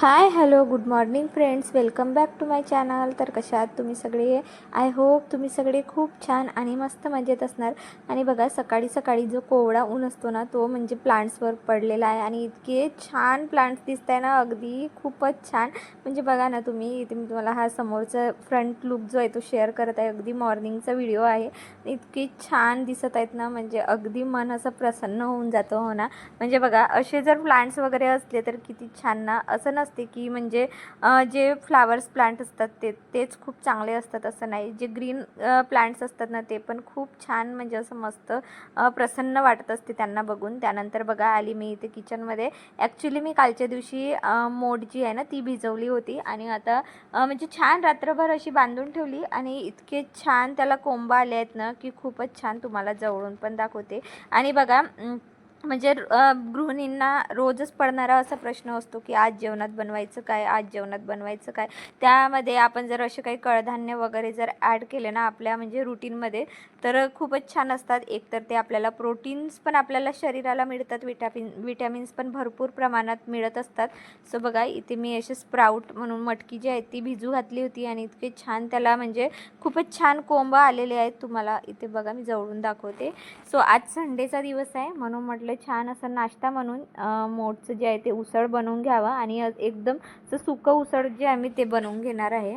Hi hello good morning friends welcome back to my channel तर कशा आहात तुम्ही सगळे? आय होप तुम्ही सगळे खूप छान आणि मस्त मजेत असणार. आणि बघा सकाळी सकाळी जो कोवळा ऊन असतो ना तो म्हणजे प्लांट्सवर पडलेला आहे. आणि इतके छान प्लांट्स दिसत आहे ना अगदी खूपच छान. म्हणजे बघा ना तुम्ही इथे मी तुम्हाला हा समोरचा फ्रंट लुक जो आहे तो शेअर करत आहे. अगदी मॉर्निंगचा व्हिडिओ आहे. इतके छान दिसत आहेत ना म्हणजे अगदी मन असं प्रसन्न होऊन जातं हो ना. म्हणजे बघा असे जर प्लांट्स वगैरे असले तर किती छान ना. असं नसतं असते की म्हणजे जे फ्लावर्स प्लांट असतात ते तेच खूप चांगले असतात असं नाही. जे ग्रीन प्लांट्स असतात ना ते पण खूप छान म्हणजे असं मस्त प्रसन्न वाटत असते त्यांना बघून. त्यानंतर बघा आली मी इथे किचनमध्ये. ॲक्च्युली मी कालच्या दिवशी मोड जी आहे ना ती भिजवली होती. आणि आता म्हणजे छान रात्रभर अशी बांधून ठेवली. आणि इतके छान त्याला कोंबा आले आहेत ना की खूपच छान तुम्हाला जवळून पण दाखवते. आणि बघा म्हणजे गृहिणींना रोजच पडणारा असा प्रश्न असतो की आज जेवणात बनवायचं काय आज जेवणात बनवायचं काय? त्यामध्ये आपण जर असे काही कडधान्य वगैरे जर ॲड केले ना आपल्या म्हणजे रुटीनमध्ये तर खूपच छान असतात. एकतर ते आपल्याला प्रोटीन्स पण आपल्याला शरीराला मिळतात विटॅमिन विटॅमिन्स पण भरपूर प्रमाणात मिळत असतात. सो बघा इथे मी असे स्प्राऊट म्हणून मटकी जी आहे ती भिजू घातली होती आणि इतके छान त्याला म्हणजे खूपच छान कोंब आलेले आहेत तुम्हाला. इथे बघा मी जवळून दाखवते. सो आज संडेचा दिवस आहे म्हणून म्हटलं छान असं नाश्ता म्हणून मोठचं जे आहे ते उसळ बनवून घ्यावा आणि एकदम असं सुकं उसळ जे आम्ही ते बनवून घेणार आहे.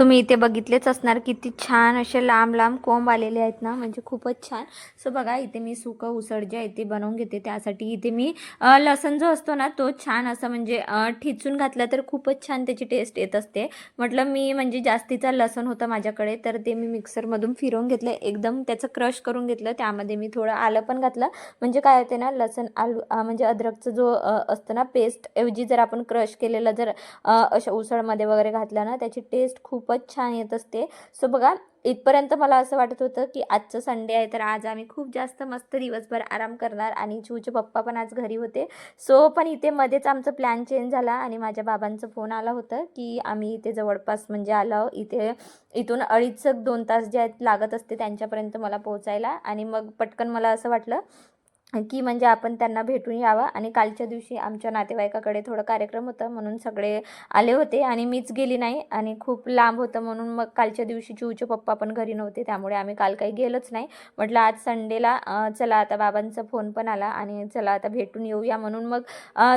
तुम्ही इथे बघितलेच असणार किती छान असे लांब लांब कोंब आलेले आहेत ना म्हणजे खूपच छान. सो बघा इथे मी सुकं उसळ जे आहे ते बनवून घेते. त्यासाठी इथे मी लसण जो असतो ना तो छान असं म्हणजे ठिचून घातला तर खूपच छान त्याची टेस्ट येत असते. म्हटलं मी म्हणजे जास्तीचा लसण होता माझ्याकडे तर ते मी मिक्सरमधून फिरवून घेतलं. एकदम त्याचं क्रश करून घेतलं. त्यामध्ये मी थोडं आलं पण घातलं. म्हणजे काय होते ना लसण आलू म्हणजे अद्रकचं जो असतं ना पेस्ट ऐवजी जर आपण क्रश केलेलं जर अशा उसळमध्ये वगैरे घातलं ना त्याची टेस्ट खूप खूपच छान येत असते. सो बघा इथपर्यंत मला असं वाटत होतं की आजचं संडे आहे तर आज आम्ही खूप जास्त मस्त दिवसभर आराम करणार आणि चूचे पप्पा पण आज घरी होते. सो पण इथे मध्येच आमचा प्लॅन चेंज झाला आणि माझ्या बाबांचं फोन आला होता की आम्ही इथे जवळपास म्हणजे आलो इथे इथून अडीच दोन तास जे आहेत लागत असते त्यांच्यापर्यंत मला पोहोचायला आणि मग पटकन मला असं वाटलं की म्हणजे आपण त्यांना भेटून यावं. आणि कालच्या दिवशी आमच्या नातेवाईकाकडे थोडं कार्यक्रम होतं म्हणून सगळे आले होते आणि मीच गेली नाही. आणि खूप लांब होतं म्हणून मग कालच्या दिवशी चिवचे पप्पा पण घरी नव्हते. त्यामुळे आम्ही काल काही गेलोच नाही. म्हटलं आज संडेला चला आता बाबांचा फोन पण आला आणि चला आता भेटून येऊया म्हणून मग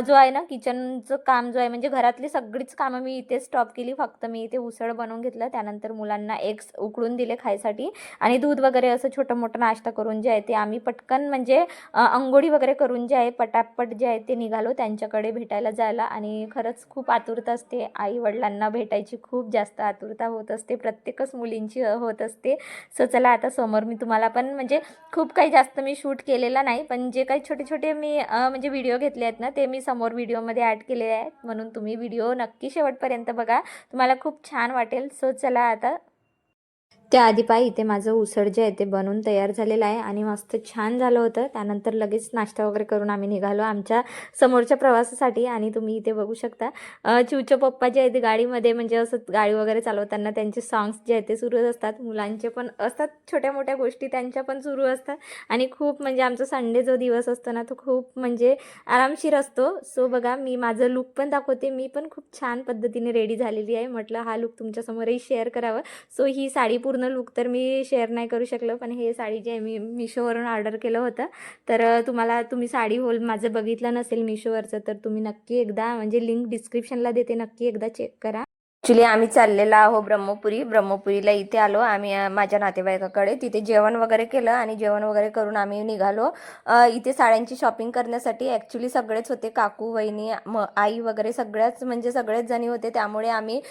जो आहे ना किचनचं काम जो आहे म्हणजे घरातली सगळीच कामं मी इथे स्टॉप केली. फक्त मी इथे उसळ बनवून घेतलं. त्यानंतर मुलांना एग्स उकळून दिले खायसाठी. आणि दूध वगैरे असं छोटं मोठं नाश्ता करून जे आहे ते आम्ही पटकन म्हणजे अंघोळी वगैरे करून जे आहे पटापट जे आहे ते निघालो त्यांच्याकडे भेटायला जायला. आणि खरंच खूप आतुरता असते. आई वडिलांना भेटायची खूप जास्त आतुरता होत असते. प्रत्येकच मुलींची होत असते. सो चला आता समोर मी तुम्हाला पण म्हणजे खूप काही जास्त मी शूट केलेला नाही. पण जे काही छोटे छोटे मी म्हणजे व्हिडिओ घेतले आहेत ना ते मी समोर व्हिडिओमध्ये ॲड केलेले आहेत. म्हणून तुम्ही व्हिडिओ नक्की शेवटपर्यंत बघा. तुम्हाला खूप छान वाटेल. सो चला आता त्याआधी पाय इथे माझं उसळ जे आहे ते बनवून तयार झालेलं आहे आणि मस्त छान झालं होतं. त्यानंतर लगेच नाश्ता वगैरे करून आम्ही निघालो आमच्या समोरच्या प्रवासासाठी आणि तुम्ही इथे बघू शकता. चिवचे पप्पा जे आहे ते गाडीमध्ये म्हणजे असं गाडी वगैरे चालवताना त्यांचे सॉंग्स जे आहेत ते सुरू असतात. मुलांचे पण असतात छोट्या मोठ्या गोष्टी त्यांच्या पण सुरू असतात. आणि खूप म्हणजे आमचा संडे जो दिवस असतो ना तो खूप म्हणजे आरामशीर असतो. सो बघा मी माझं लुक पण दाखवते. मी पण खूप छान पद्धतीने रेडी झालेली आहे. म्हटलं हा लुक तुमच्यासमोरही शेअर करावं. सो ही साडी पूर्ण लुक तर मी शेअर नाही करू शकलो. पण हे साडी जे आहे मी मिशोवरून ऑर्डर केलं होतं. तर तुम्हाला तुम्ही साडी होल माझं बघितलं नसेल मिशोवरचं तर तुम्ही नक्की एकदा म्हणजे लिंक डिस्क्रिप्शनला देते नक्की एकदा चेक करा. ॲक्च्युली आम्ही चाललेलो आहो ब्रह्मपुरी. ब्रह्मपुरीला इथे आलो. आम्ही माझ्या नातेवाईकाकडे. तिथे जेवण वगैरे केलं आणि जेवण वगैरे करून आम्ही निघालो. इथे साड्यांची शॉपिंग करण्यासाठी ॲक्च्युली सगळेच होते. काकू वहिनी म आई वगैरे सगळ्याच म्हणजे सगळेच जणी होते. त्यामुळे आम्ही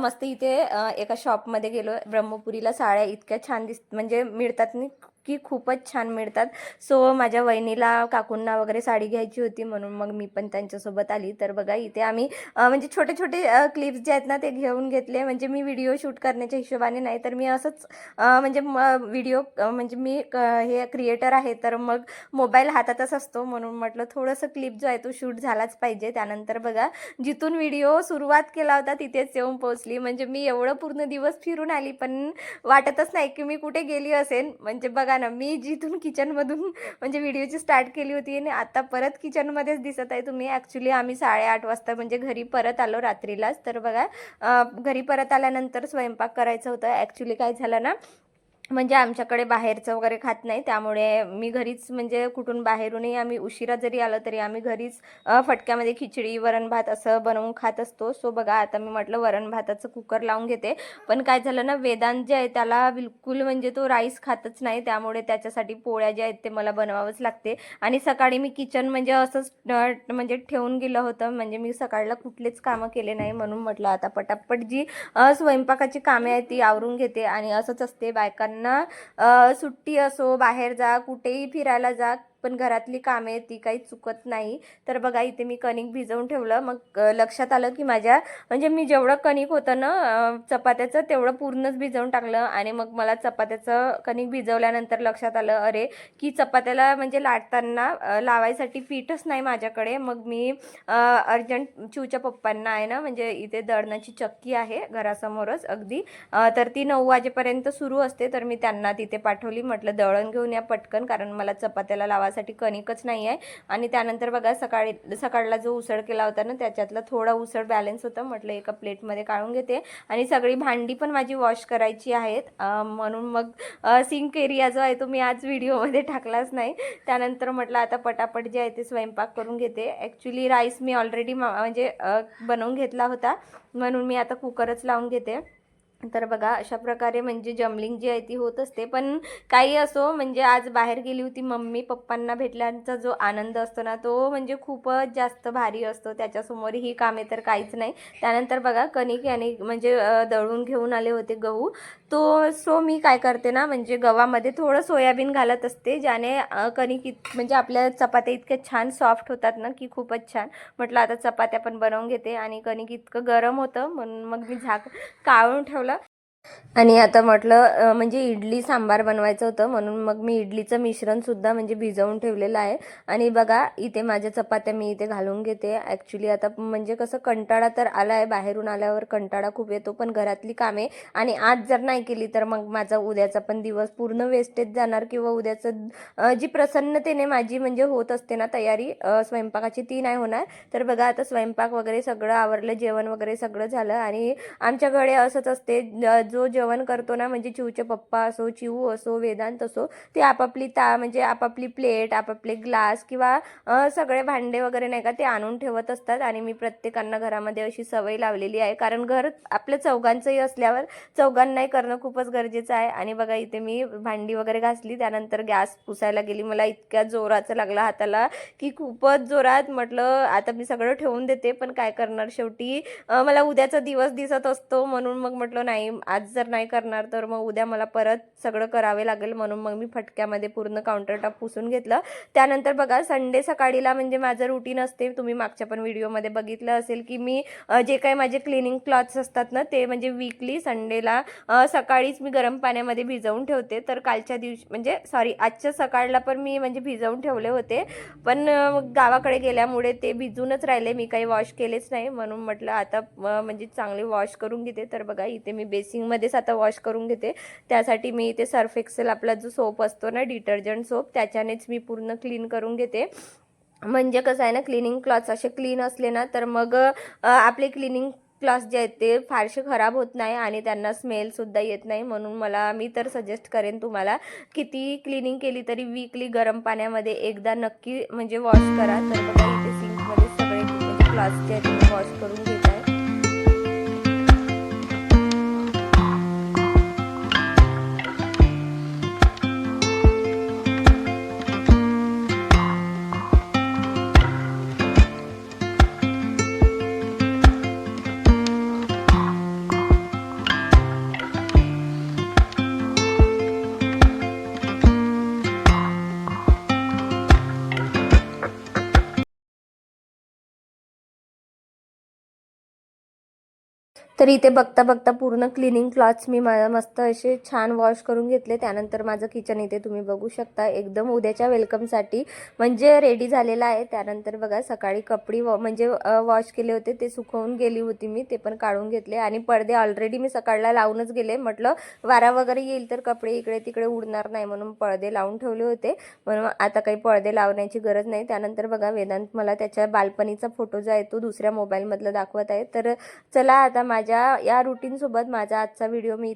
मस्त इथे एका शॉपमध्ये गेलो. ब्रह्मपुरीला साड्या इतक्या छान दिस म्हणजे मिळतात नि की खूपच छान मिळतात. सो माझ्या वहिनीला काकूंना वगैरे साडी घ्यायची होती म्हणून मग मी पण त्यांच्यासोबत आली. तर बघा इथे आम्ही म्हणजे छोटे छोटे क्लिप्स जे आहेत ना ते घेऊन घेतले. म्हणजे मी व्हिडिओ शूट करण्याच्या हिशोबाने नाही तर मी असंच म्हणजे म्हणजे व्हिडिओ म्हणजे मी क- हे क्रिएटर आहे तर मग मोबाईल हातातच असतो म्हणून म्हटलं थोडंसं क्लिप जो आहे तो शूट झालाच पाहिजे. त्यानंतर बघा जिथून व्हिडिओ सुरुवात केला होता तिथेच येऊन पोहोचली. म्हणजे मी एवढं पूर्ण दिवस फिरून आली पण वाटतच नाही की मी कुठे गेली असेल म्हणजे बघा ना मी जिथून किचनमधून म्हणजे व्हिडिओची स्टार्ट केली होती आणि आता परत किचनमध्येच दिसत आहे तुम्ही. ॲक्च्युली आम्ही साडेआठ वाजता म्हणजे घरी परत आलो रात्रीलाच. तर बघा घरी परत आल्यानंतर स्वयंपाक करायचं होतं. ॲक्च्युली काय झालं ना म्हणजे आमच्याकडे बाहेरचं वगैरे खात नाही. त्यामुळे मी घरीच म्हणजे कुठून बाहेरूनही आम्ही उशिरा जरी आलं तरी आम्ही घरीच फटक्यामध्ये खिचडी वरण भात असं बनवून खात असतो. सो बघा आता मी म्हटलं वरण भाताचं कुकर लावून घेते. पण काय झालं ना वेदांत जे आहे त्याला बिलकुल म्हणजे तो राईस खातच नाही. त्यामुळे त्याच्यासाठी पोळ्या ज्या आहेत ते मला बनवावंच लागते. आणि सकाळी मी किचन म्हणजे असंच म्हणजे ठेवून गेलं होतं. म्हणजे मी सकाळला कुठलेच कामं केले नाही म्हणून म्हटलं आता पटापट जी स्वयंपाकाची कामे आहेत ती आवरून घेते. आणि असंच असते. बायकांना अ, सुट्टी असो बाहेर जा कुठेही फिरायला जा पण घरातली कामे ती काही चुकत नाही. तर बघा इथे मी कणिक भिजवून ठेवलं. मग लक्षात आलं की माझ्या म्हणजे मी जेवढं कणिक होतं ना चपात्याचं तेवढं पूर्णच भिजवून टाकलं. आणि मग मला चपात्याचं कणिक भिजवल्यानंतर लक्षात आलं अरे की चपात्याला म्हणजे लाटताना लावायसाठी पीठच नाही माझ्याकडे. मग मी अर्जंट चिवच्या पप्पांना आहे ना म्हणजे इथे दळणाची चक्की आहे घरासमोरच अगदी. तर ती नऊ वाजेपर्यंत सुरू असते. तर मी त्यांना तिथे पाठवली. म्हटलं दळण घेऊन या पटकन कारण मला चपात्याला लावासाठी कणिकच नाही आहे. आणि त्यानंतर बघा सकाळी सकाळला जो उसळ केला होता ना त्याच्यातला थोडा उसळ बॅलन्स होता. म्हटलं एका प्लेटमध्ये काढून घेते. आणि सगळी भांडी पण माझी वॉश करायची आहेत. म्हणून मग सिंक एरिया जो आहे तो मी आज व्हिडिओमध्ये टाकलाच नाही. त्यानंतर म्हटलं आता पटापट जे आहे ते स्वयंपाक करून घेते. ॲक्च्युली राईस मी ऑलरेडी म्हणजे बनवून घेतला होता. म्हणून मी आता कुकरच लावून घेते. तर बघा अशा प्रकारे म्हणजे जमलिंग जी आहे ती होत असते. पण काही असो म्हणजे आज बाहेर गेली होती मम्मी पप्पांना भेटल्याचा जो आनंद असतो ना तो म्हणजे खूपच जास्त भारी असतो. त्याच्यासमोर ही कामे तर काहीच नाही. त्यानंतर बघा कणिक याने म्हणजे दळून घेऊन आले होते गहू. तो सो मी काय करते ना म्हणजे गव्हामध्ये थोडं सोयाबीन घालत असते ज्याने कणिक इत म्हणजे आपल्या चपात्या इतक्या छान सॉफ्ट होतात ना की खूपच छान. म्हटलं आता चपात्या पण बनवून घेते. आणि कणिक इतकं गरम होतं म्हणून मग मी झाक काढून ठेवलं आणि आता म्हटलं म्हणजे इडली सांबार बनवायचं होतं म्हणून मग मी इडलीचं मिश्रणसुद्धा म्हणजे भिजवून ठेवलेलं आहे. आणि बघा इथे माझ्या चपात्या मी इथे घालून घेते. ॲक्च्युली आता म्हणजे कसं कंटाळा तर आला आहे बाहेरून आल्यावर कंटाळा खूप येतो पण घरातली कामे. आणि आज जर नाही केली तर मग माझा उद्याचा पण दिवस पूर्ण वेस्टेज जाणार किंवा उद्याचं जी प्रसन्नतेने माझी म्हणजे होत असते ना तयारी स्वयंपाकाची ती नाही होणार. तर बघा आता स्वयंपाक वगैरे सगळं आवरलं जेवण वगैरे सगळं झालं आणि आमच्याकडे असंच असते जो जेवण करतो ना म्हणजे चिवचे पप्पा असो चिऊ असो वेदांत असो ते आपापली ता म्हणजे आपापली प्लेट आपापले ग्लास किंवा सगळे भांडे वगैरे नाही का ते आणून ठेवत असतात. आणि मी प्रत्येकांना घरामध्ये अशी सवय लावलेली आहे. कारण घर आपल्या चौघांचंही असल्यावर चौघांनाही करणं खूपच गरजेचं आहे. आणि बघा इथे मी भांडी वगैरे घासली. त्यानंतर गॅस पुसायला गेली. मला इतक्या जोराचं लागला हाताला की खूपच जोरात म्हटलं आता मी सगळं ठेवून देते पण काय करणार शेवटी? मला उद्याचा दिवस दिसत असतो म्हणून मग म्हटलं नाही आज आज जर नाही करणार तर मग उद्या मला परत सगळं करावे लागेल म्हणून मग मी फटक्यामध्ये पूर्ण काउंटर टॉप पुसून घेतलं. त्यानंतर बघा संडे सकाळीला म्हणजे माझं रुटीन असते. तुम्ही मागच्या पण व्हिडिओमध्ये बघितलं असेल की मी जे काही माझे क्लिनिंग क्लॉथ्स असतात ना ते म्हणजे वीकली संडेला सकाळीच मी गरम पाण्यामध्ये भिजवून ठेवते. तर कालच्या दिवशी म्हणजे सॉरी आजच्या सकाळला पण मी म्हणजे भिजवून ठेवले होते. पण गावाकडे गेल्यामुळे ते भिजूनच राहिले. मी काही वॉश केलेच नाही. म्हणून म्हटलं आता म्हणजे चांगले वॉश करून घेते. तर बघा इथे मी मध्येच आता वॉश करून घेते. त्यासाठी मी इथे सर्फ एक्सेल आपला जो सोप असतो ना डिटर्जंट सोप त्याच्यानेच मी पूर्ण क्लीन करून घेते. म्हणजे कसं आहे ना क्लिनिंग क्लॉथ्स असे क्लीन असले ना तर मग आपले क्लिनिंग क्लॉथ जे आहेत ते फारसे खराब होत नाही आणि त्यांना स्मेलसुद्धा येत नाही. म्हणून मला मी तर सजेस्ट करेन तुम्हाला किती क्लिनिंग केली तरी वीकली गरम पाण्यामध्ये एकदा नक्की म्हणजे वॉश करा. तर बघा इथे सिंकमध्ये सगळे म्हणजे क्लॉथ जे आहेत ते वॉश करून घेतात तर इथे बघता बघता पूर्ण क्लिनिंग क्लॉथ्स मी मा- मस्त असे छान वॉश करून घेतले. त्यानंतर माझं किचन इथे तुम्ही बघू शकता. एकदम उद्याच्या वेलकमसाठी म्हणजे रेडी झालेलं आहे. त्यानंतर बघा सकाळी कपडे वॉ- म्हणजे वॉश केले होते. ते सुकवून गेली होती मी. ते पण काढून घेतले. आणि पडदे ऑलरेडी मी सकाळला लावूनच गेले. म्हटलं वारा वगैरे येईल तर कपडे इकडे तिकडे उडणार नाही म्हणून पडदे लावून ठेवले होते. म्हणून आता काही पडदे लावण्याची गरज नाही. त्यानंतर बघा वेदांत मला त्याच्या बालपणीचा फोटो जो आहे तो दुसऱ्या मोबाईलमधला दाखवत आहे. तर चला आता माझ्या माझ्या या रुटीनसोबत माझा आजचा व्हिडिओ मी